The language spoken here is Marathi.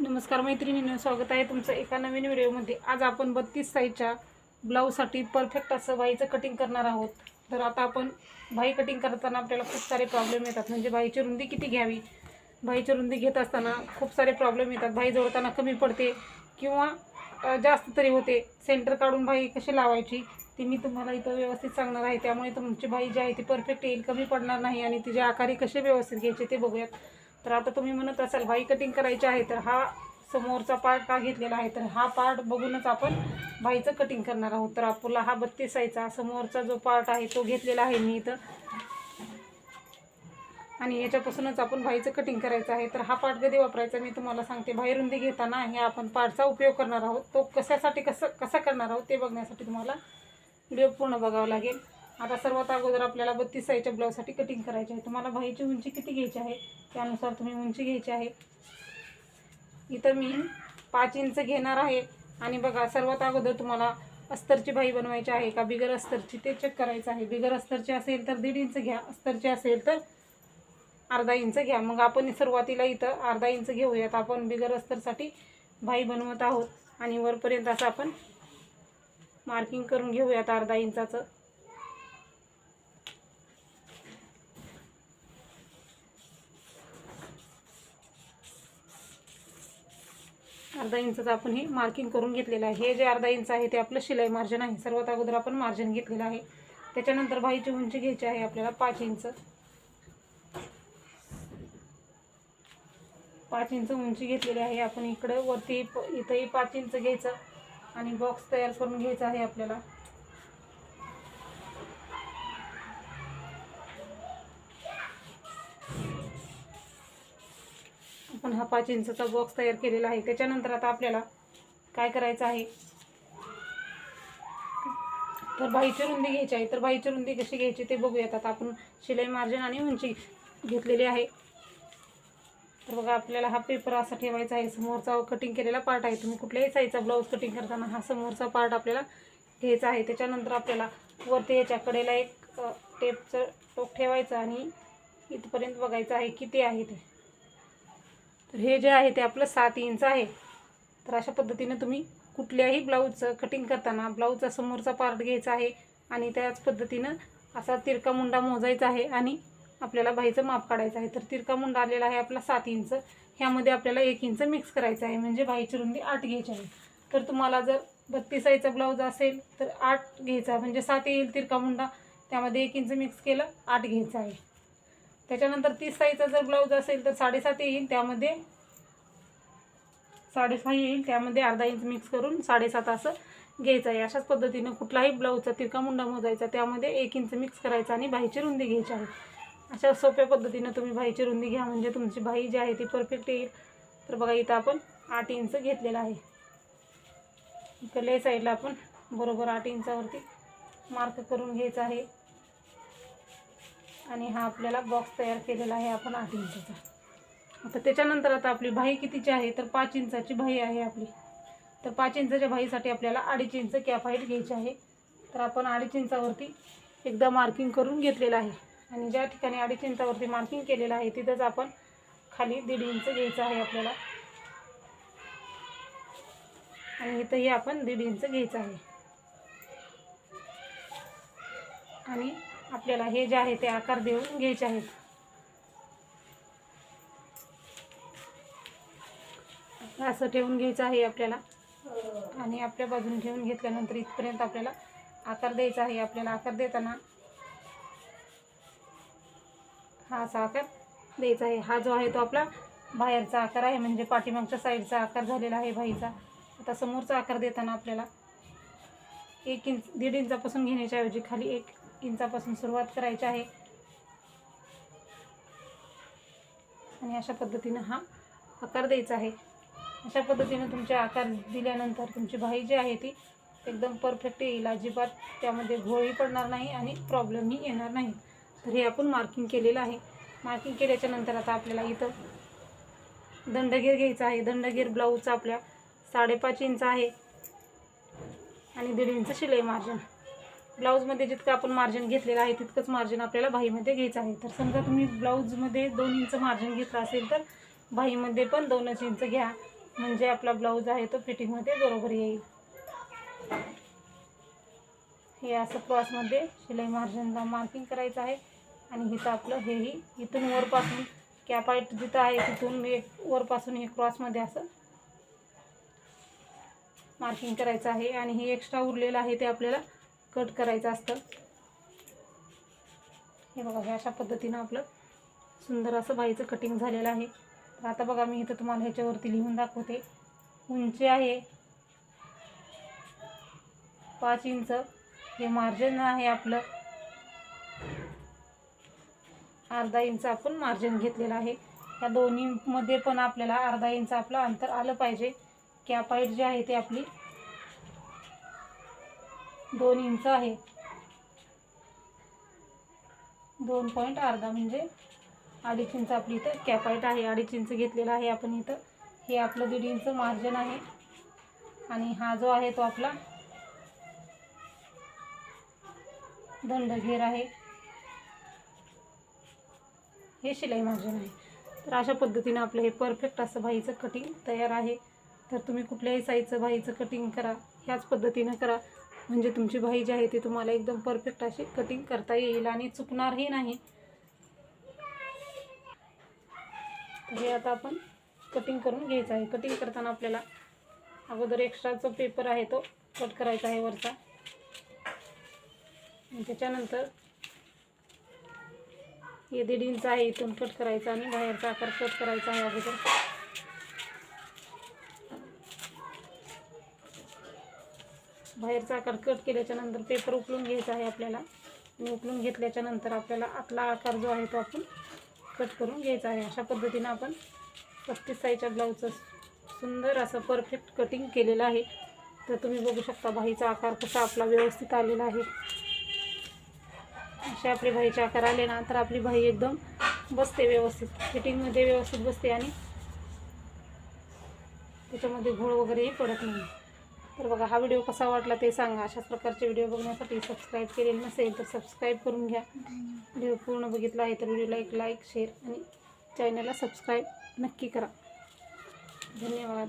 नमस्कार मैत्रिणींनो स्वागत आहे तुमचं एका नवीन व्हिडिओमध्ये. आज आपण बत्तीस साईजच्या ब्लाऊजसाठी परफेक्ट असं बाईचं कटिंग करणार आहोत. तर आता आपण बाई कटिंग करताना आपल्याला खूप सारे प्रॉब्लेम येतात. म्हणजे बाईची रुंदी किती घ्यावी? बाईची रुंदी घेत असताना खूप सारे प्रॉब्लेम येतात. बाई जोडताना कमी पडते किंवा जास्त तरी होते. सेंटर काढून बाई कशी लावायची ती मी तुम्हाला इथं व्यवस्थित सांगणार आहे. त्यामुळे तुमची बाई जी आहे ती परफेक्ट येईल कमी पडणार नाही आणि तिचे आकारी कसे व्यवस्थित घ्यायचे ते बघूयात. तर आता तुम्ही म्हणत असाल बाई कटिंग करायची आहे तर हा समोरचा पार्ट का घेतलेला आहे? तर हा पार्ट बघूनच आपण बाईचं कटिंग करणार आहोत. तर आपला हा बत्तीस आयचा समोरचा जो पार्ट आहे तो घेतलेला आहे मी इथं. आणि याच्यापासूनच आपण बाईचं कटिंग करायचं आहे. तर हा पार्ट कधी वापरायचा मी तुम्हाला सांगते. बाहेर रुंदी घेताना हे आपण पार्टचा उपयोग करणार आहोत. तो कशासाठी कसं कसा करणार आहोत ते बघण्यासाठी तुम्हाला व्हिडिओ पूर्ण बघावा लागेल. आता सर्वात अगोदर आपल्याला बत्तीस साईजच्या ब्लाऊजसाठी कटिंग करायची आहे. तुम्हाला भाईची उंची किती घ्यायची आहे? त्यानुसार तुम्ही उंची घ्यायची आहे. इथं मी पाच इंच घेणार आहे. आणि बघा सर्वात अगोदर तुम्हाला अस्तरची बाई बनवायची आहे का? बिगर अस्तरची ते चेक करायचं आहे. बिगर अस्तरची असेल तर दीड इंच घ्या. अस्तरची असेल तर अर्धा इंच घ्या. मग आपण सुरुवातीला इथं अर्धा इंच घेऊयात. आपण बिगर अस्तरसाठी भाई बनवत आहोत. आणि वरपर्यंत असं आपण मार्किंग करून घेऊयात अर्धा इंचाचं. अर्धा इंचाचं आपण हे मार्किंग करून घेतलेलं आहे. हे जे अर्धा इंच आहे ते आपलं शिलाई मार्जिन आहे. सर्वात अगोदर आपण मार्जिन घेतलेलं आहे. त्याच्यानंतर बाईची उंची घ्यायची आहे आपल्याला पाच इंच. पाच इंच उंची घेतलेली आहे. आपण इकडं वरती प- इथंही पाच इंच घ्यायचं आणि बॉक्स तयार करून घ्यायचा आहे आपल्याला. आपण हा पाच इंचचा बॉक्स तयार केलेला आहे. त्याच्यानंतर आता आपल्याला काय करायचं आहे? तर बाईची रुंदी घ्यायची आहे. तर बाईची रुंदी कशी घ्यायची ते बघूयात. आता आपण शिलाई मार्जिन आणि उंची घेतलेली आहे. तर बघा आपल्याला हा पेपर असा ठेवायचा आहे. समोरचा कटिंग केलेला पार्ट आहे. तुम्ही कुठल्याही साईजचा ब्लाऊज कटिंग करताना हा समोरचा पार्ट आपल्याला घ्यायचा आहे. त्याच्यानंतर आपल्याला वरती याच्या कडेला एक टेपचं टोक ठेवायचं आणि इथपर्यंत बघायचं आहे किती आहे ते. तर हे जे आहे ते आपलं सात इंच आहे. तर अशा पद्धतीने तुम्ही कुठल्याही ब्लाऊजचं कटिंग करताना ब्लाऊजचा समोरचा पार्ट घ्यायचा आहे आणि त्याच पद्धतीनं असा तिरका मुंडा मोजायचा आहे आणि आपल्याला बाईचं माप काढायचं आहे. तर तिरका मुंडा आलेला आहे आपला सात इंच ह्यामध्ये आपल्याला एक इंच मिक्स करायचं आहे. म्हणजे बाईची रुंदी आठ घ्यायची आहे. तर तुम्हाला जर बत्तीस आईचा ब्लाऊज असेल तर आठ घ्यायचा म्हणजे सात येईल तिरका मुंडा. त्यामध्ये एक इंच मिक्स केलं आठ घ्यायचं आहे. त्याच्यानंतर तीस साईजचा जर ब्लाऊज असेल तर साडेसात येईल त्यामध्ये साडेसहा येईल त्यामध्ये अर्धा इंच मिक्स करून साडेसात असं घ्यायचं आहे. अशाच पद्धतीनं कुठलाही ब्लाऊजचा तिरका मुंडा मोजायचा त्यामध्ये एक इंच मिक्स करायचा आणि भाईची रुंदी घ्यायची आहे. अशा सोप्या पद्धतीनं तुम्ही भाईची रुंदी घ्या म्हणजे तुमची बाई जी आहे ती परफेक्ट येईल. तर बघा इथं आपण आठ इंच घेतलेलं आहे. इकडल्या साईडला आपण बरोबर आठ इंचावरती मार्क करून घ्यायचा आहे. आणि हा आपल्याला बॉक्स तयार केलेला आहे आपण आठ इंचाचा. आता त्याच्यानंतर आता आपली भाई कितीची आहे? तर पाच इंचाची भाई आहे आपली. तर पाच इंचाच्या भाईसाठी आपल्याला अडीच इंच कॅप हाईट घ्यायची आहे. तर आपण अडीच इंचावरती एकदा मार्किंग करून घेतलेलं आहे. आणि ज्या ठिकाणी अडीच इंचावरती मार्किंग केलेलं आहे तिथंच आपण खाली दीड इंच घ्यायचं आहे आपल्याला. आणि इथंही आपण दीड इंच घ्यायचं आहे. आणि आपल्याला हे जे आहे ते आकार देऊन घ्यायचे आहेत. असं ठेवून घ्यायचं आहे आपल्याला. आणि आपल्या बाजूने ठेवून घेतल्यानंतर इथपर्यंत आपल्याला आकार द्यायचा आहे. आपल्याला आकार देताना हा असा आकार द्यायचा आहे. हा जो आहे तो आपला बाहेरचा आकार आहे. म्हणजे पाठीमागच्या साईडचा आकार झालेला आहे बाईचा आता समोरचा आकार देताना आपल्याला एक इंच दीड इंचापासून घेण्याच्या ऐवजी खाली एक इंचापासून सुरुवात करायची आहे. आणि अशा पद्धतीनं हा आकार द्यायचा आहे. अशा पद्धतीनं तुमचे आकार दिल्यानंतर तुमची भाई जी आहे ती एकदम परफेक्ट येईल. अजिबात त्यामध्ये घोळही पडणार नाही आणि प्रॉब्लेमही येणार नाही. तर हे आपण मार्किंग केलेलं आहे. मार्किंग केल्याच्यानंतर आता आपल्याला इथं दंडगीर घ्यायचा आहे. दंडगीर ब्लाऊजचा आपल्या साडेपाच इंच आहे. आणि दीड इंच शिलाई मार्जिन ब्लाऊजमध्ये जितकं आपण मार्जिन घेतलेलं आहे तितकंच मार्जिन आपल्याला बाहीमध्ये घ्यायचं आहे. तर समजा तुम्ही ब्लाऊजमध्ये दोन इंच मार्जिन घेतलं असेल तर बाहीमध्ये पण दोनच इंच घ्या. म्हणजे आपला ब्लाऊज आहे तो फिटिंगमध्ये बरोबर येईल. हे असं क्रॉसमध्ये शिलाई मार्जिनला मार्किंग करायचं आहे. आणि इथं आपलं हेही इथून वरपासून कॅपाईट जिथं आहे तिथून एक वरपासून हे क्रॉसमध्ये असं मार्किंग करायचं आहे. आणि हे एक्स्ट्रा उरलेलं आहे ते आपल्याला कट करायचं असतं. हे बघा हे अशा पद्धतीनं आपलं सुंदर असं बाईचं कटिंग झालेलं आहे. तर आता बघा मी इथं तुम्हाला ह्याच्यावरती लिहून दाखवते. उंची आहे पाच इंच. हे मार्जिन आहे आपलं. अर्धा इंच आपण मार्जिन घेतलेलं आहे. या दोन्हीमध्ये पण आपल्याला अर्धा इंच आपलं अंतर आलं पाहिजे. कॅपाईट जी आहे ती आपली दोन इंच आहे. दोन पॉईंट अर्धा म्हणजे अडीच इंच आपली इथं कॅपाईट आहे. अडीच इंच घेतलेला आहे आपण इथं. हे आपलं दीड इंच मार्जिन आहे. आणि हा जो आहे तो आपला दंड घेर आहे. हे शिलाई मार्जिन आहे. तर अशा पद्धतीनं आपलं हे परफेक्ट असं भाईचं कटिंग तयार आहे. तर तुम्ही कुठल्याही साईजचं भाईचं कटिंग करा. ह्याच पद्धतीनं करा. म्हणजे तुमची बाई जी आहे ती तुम्हाला एकदम परफेक्ट अशी कटिंग करता येईल आणि चुकणारही नाही. तर हे आता आपण कटिंग करून घ्यायचं आहे. कटिंग करताना आपल्याला अगोदर एक्स्ट्राचा पेपर आहे तो कट करायचा आहे वरचा. त्याच्यानंतर हे दीड इंच आहे इथून कट करायचा आणि बाहेरचा आकार कट करायचा आहे अगोदर. बाहेरचा आकार कट केल्याच्यानंतर पेपर उकलून घ्यायचा आहे आपल्याला. आणि उकलून घेतल्याच्या नंतर आपल्याला आतला आकार जो आहे तो आपण कट करून घ्यायचा आहे. अशा पद्धतीनं आपण पस्तीस साईजच्या ब्लाऊजचं सुंदर असं परफेक्ट कटिंग केलेलं आहे. तर तुम्ही बघू शकता बाईचा आकार कसा आपला व्यवस्थित आलेला आहे. असे आपले बाईचे आकार आले ना तर आपली बाई एकदम बसते व्यवस्थित. फिटिंगमध्ये व्यवस्थित बसते आणि त्याच्यामध्ये घोळ वगैरेही पडत नाही. तर बघा हा व्हिडिओ कसा वाटला ते सांगा. अशाच प्रकारचे व्हिडिओ बघण्यासाठी सबस्क्राईब केलेले नसेल तर सबस्क्राईब करून घ्या. व्हिडिओ पूर्ण बघितला आहे तर व्हिडिओला एक लाईक शेअर आणि चॅनलला सबस्क्राईब नक्की करा. धन्यवाद.